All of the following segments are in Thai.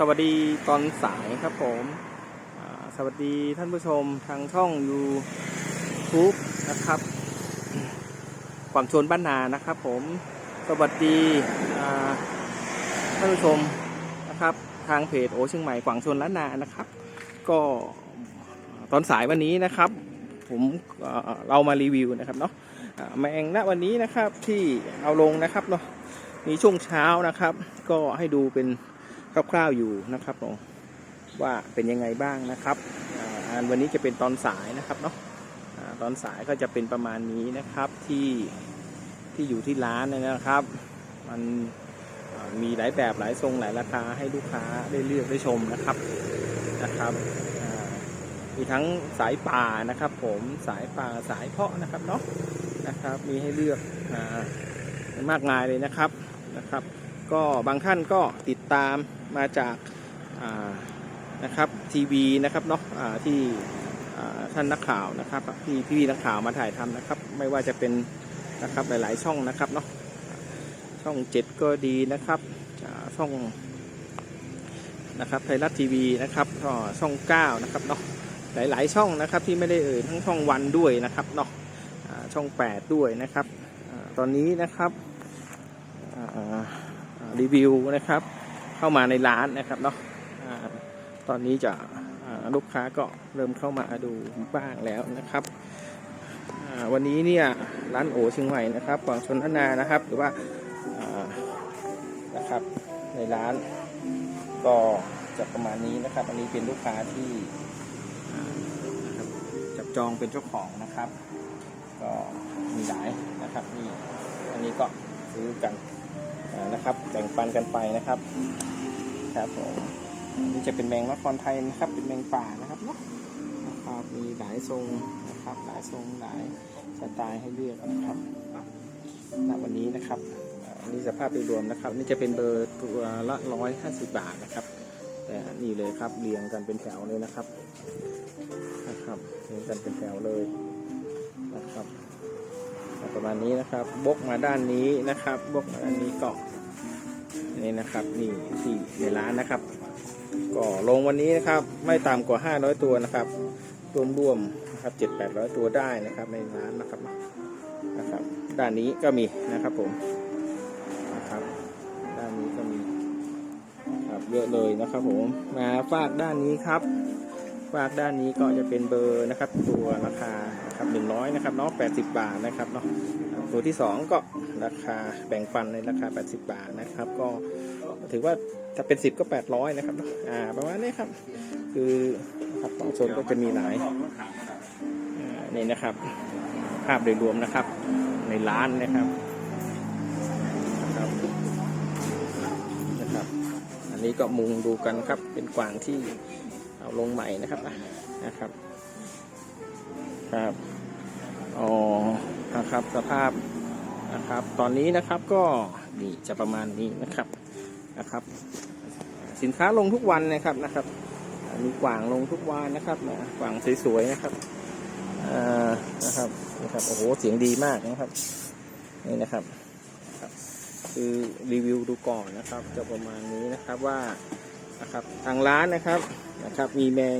สวัสดีตอนสายครับผมสวัสดีท่านผู้ชมทางช่อง YouTube นะครับกวางชนบ้านนานะครับผม สวัสดีท่านผู้ชมนะครับ ทางเพจโอเชียงใหม่กวางชนล้านนานะครับ ก็ตอนสายวันนี้นะครับ ผมเรามารีวิวนะครับเนาะอ่าแมงณวันนี้นะครับที่เอาลงนะครับเนาะมีช่วงเช้านะครับ ก็ให้ดูเป็น คร่าวๆอยู่นะครับเนาะว่าเป็นยังไงบ้างนะครับอ่าอันวันนี้จะเป็นตอนสายนะครับเนาะตอนสายก็จะเป็นประมาณนี้นะครับที่ที่อยู่ที่ร้านนะครับ มันมีหลายแบบหลายทรงหลายราคาให้ลูกค้าได้เลือกได้ชมนะครับนะครับมีทั้งสายป่านะครับ ผมสายป่าสายเพาะนะครับเนาะนะครับ มีให้เลือกอมากมายเลยนะครับนะครับ ก็บางท่านก็ติดตามมาจากานะครับทีวีนะครับเนาะที่ท่านนักข่าวนะครับพี่พี่นักข่าวมาถ่ายทำนะครับ ไม่ว่าจะเป็นนะครับหลาย ๆ ช่องนะครับเนาะช่องเจ็ดก็ดีนะครับช่องนะครับไทยรัฐทีวีนะครับก็ช่องเก้านะครับเนาะหลาย ๆ ช่องนะครับที่ไม่ได้เอ่ยทั้งช่องวันด้วยนะครับเนาะช่อง8ด้วยนะครับตอนนี้นะครับ รีวิวนะครับ เข้ามาในร้านนะครับเนาะตอนนี้จะลูกค้าก็เริ่มเข้ามาดูบ้างแล้วนะครับวันนี้เนี่ยร้านโอเชียงใหม่นะครับกวางชนทนานะครับ หรือว่านะครับในร้านก็จะประมาณนี้นะครับ อันนี้เป็นลูกค้าที่จับจองเป็นเจ้าของนะครับ ก็มีหลายนะครับนี่อันนี้ก็ซื้อกัน นะครับแบ่งปันกันไปนะครับครับผมนี่จะเป็นแมงนครไทยนะครับ เป็นแมงป่านะครับเนาะนะครับมีหลายทรงนะครับ หลายทรงหลายสไตล์ให้เลือกนะครับณวันนี้นะครับนนี้สภาพโดยรวมนะครับ นี่จะเป็นเบอร์ตัวละร้อยห้าสิบบาทนะครับแต่นี่เลยครับเรียงกันเป็นแถวเลยนะครับนะครับเรียงกันเป็นแถวเลยนะครับประมาณนี้นะครับบกมาด้านนี้นะครับบกมาด้านนี้เก็ นี่นะครับนี่ที่ในร้านนะครับ ก็ลงวันนี้นะครับ ไม่ต่ำกว่า 500 ตัวนะครับรวมๆนะครับ7 8 0 0ตัวได้นะครับในร้านนะครับนะครับ ด้านนี้ก็มีนะครับผมนะครับ ด้านนี้ก็มีนะครับเยอะเลยนะครับผมมาฝากด้านนี้ครับฝากด้านนี้ก็จะเป็นเบอร์นะครับ ตัวราคานะครับหนึ่งร้อยนะครับเนาะแปดสิบบาทนะครับเนาะ ตัวที่สองก็ราคาแบ่งปันในราคา 80 บาทนะครับ ก็ถือว่าถ้าเป็น 10 ก็ 800 นะครับอ่าประมาณนี้ครับ คือครับของชนก็จะมีหลายนี่นะครับ ภาพโดยรวมนะครับ ในร้านนะครับนะครับนะครับ อันนี้ก็มุงดูกันครับ เป็นกวางที่เอาลงใหม่นะครับนะครับ ครับอ๋อ นะครับ สภาพนะครับ ตอนนี้นะครับก็นี่จะประมาณนี้นะครับนะครับ สินค้าลงทุกวันนะครับนะครับ มีกวางลงทุกวันนะครับนะกวางสวยๆนะครับนะครับนะครับโอ้โหเสียงดีมากนะครับนี่นะครับ คือรีวิวดูก่อนนะครับ จะประมาณนี้นะครับว่านะครับทางร้านนะครับนะครับ มีแมง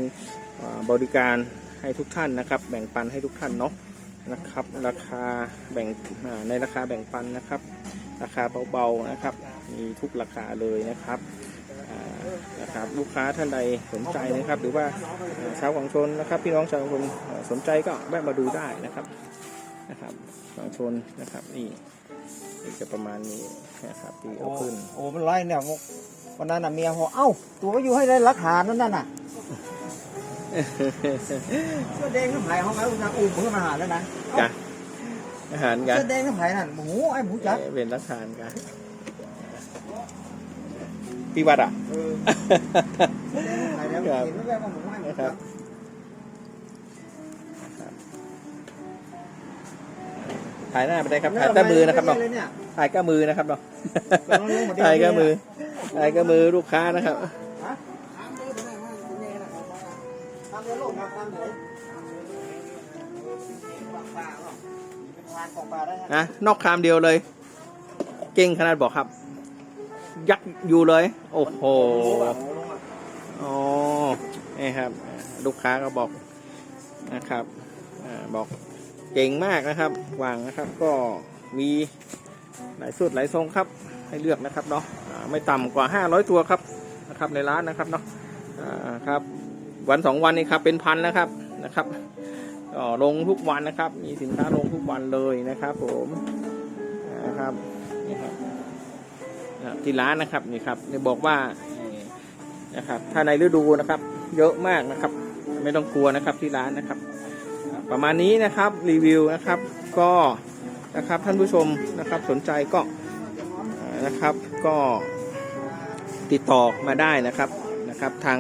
บริการให้ทุกท่านนะครับ แบ่งปันให้ทุกท่านเนาะ นะครับ ราคาแบ่งในราคาแบ่งปันนะครับ ราคาเบาๆนะครับ มีทุกราคาเลยนะครับนะครับลูกค้าท่านใดสนใจนะครับ หรือว่าชาวกวางชนนะครับ พี่น้องชาวกวางชนสนใจก็แวะมาดูได้นะครับนะครับกวางชนนะครับนี่จะประมาณนี้นะครับที่เอาขึ้นโอ้มันไรเนี่ยวันนั้นน่ะเมียบอกเอ้าตัวก็อยู่ให้ได้รักฐานนั่นน่ะ เสื้อแดงน้ำไผ่ห้องไอ้อุณาอุ่มเพื่อมาหาแล้วนะกะอาหารกะเสื้อแดงน้ำไผ่นั่นหมูไอ้หมูจัดเป็นรักทานกะพี่วัดอะเออเสื้อแดงน้ำไผ่แล้วครับเห็นแล้วว่าหมูไอ้หมูนะครัจับดถ่ายหน้าไปได้ครับถ่ายก้ามือนะครับเนาะเลยเนี่ยถ่ายก้ามือนะครับเนาะลองลงมาดิถ่ายก้ามือถ่ายก้ามือลูกค้านะครับำเลยลูกครับทำนะนทานของปลาได้ฮะนอกคามเดียวเลย เก่งขนาดบอกครับ ยักษ์อยู่เลย โอ้โหหมูอะหมูลงมานี่ครับ ลูกค้าก็บอกนะครับบอกเก่งมากนะครับวางนะครับก็มีหลายสูตรหลายทรงครับ ให้เลือกนะครับเนาะไม่ต่ำกว่า 500 ตัวครับนะครับในร้านนะครับเนาะครับ วันสองวันนี้ครับเป็นพันแล้วครับนะครับก็ลงทุกวันนะครับ มีสินค้าลงทุกวันเลยนะครับ ผมนะครับนี่ครับที่ร้านนะครับนี่ครับบอกว่านะครับถ้าในฤดูนะครับ เยอะมากนะครับ ไม่ต้องกลัวนะครับที่ร้านนะครับ ประมาณนี้นะครับรีวิวนะครับ ก็นะครับท่านผู้ชมนะครับสนใจก็นะครับก็ติดต่อมาได้นะครับนะครับทาง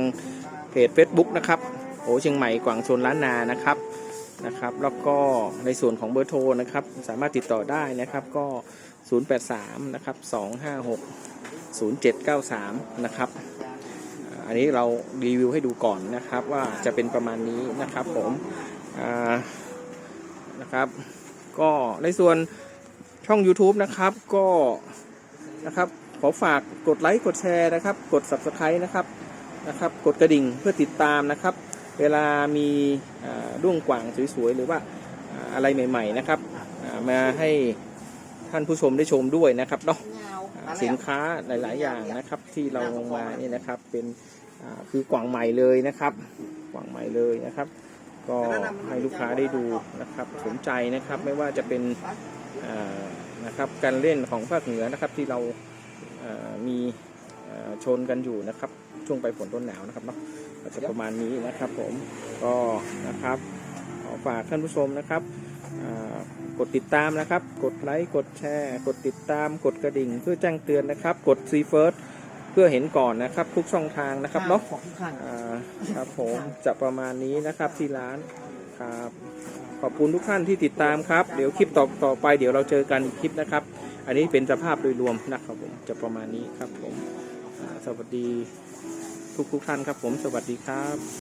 เพจ Facebook นะครับโอเชียงใหม่กวางชนล้านนานะครับนะครับ แล้วก็ในส่วนของเบอร์โทรนะครับ สามารถติดต่อได้นะครับก็ 083นะครับ256 0793นะครับอันนี้เรารีวิวให้ดูก่อนนะครับว่าจะเป็นประมาณนี้นะครับผมนะครับก็ในส่วนช่อง YouTube นะครับก็นะครับขอฝากกดไลค์กดแชร์นะครับ กด Subscribe นะครับ นะครับกดกระดิ่งเพื่อติดตามนะครับ เวลามีอ่าด้วงกว่างสวยๆหรือว่าอ่าอะไรใหม่ๆนะครับอ่ามาให้ท่านผู้ชมได้ชมด้วยนะครับเนาะอ่าสินค้าหลาย ๆ อย่างนะครับที่เราลงมานี่นะครับเป็นอ่าคือกว่างใหม่เลยนะครับ กว่างใหม่เลยนะครับ ก็ให้ลูกค้าได้ดูนะครับสนใจนะครับไม่ว่าจะเป็นอ่านะครับการเล่นของภาคเหนือนะครับที่เราเอ่อมีเอ่อ ชนกันอยู่นะครับ ช่วงไปลายฝนต้นหนาวนะครับเนาะก็จะประมาณนี้นะครับผมก็นะครับขอฝากท่านผู้ชมนะครับอ่ากดติดตามนะครับ กดไลค์กดแชร์ กดติดตามกดกระดิ่ง เพื่อแจ้งเตือนนะครับ กดซีเฟิร์สเพื่อเห็นก่อนนะครับ ทุกช่องทางนะครับเนาะของทุกท่านอ่าครับผมจะประมาณนี้นะครับที่ร้านครับขอบคุณทุกท่านที่ติดตามครับ เดี๋ยวคลิปต่อต่อไปเดี๋ยวเราเจอกันอีกคลิปนะครับ อันนี้เป็นสภาพโดยรวมนะครับผมจะประมาณนี้ครับผมอ่า สวัสดีทุกทุกท่านครับผม สวัสดีครับ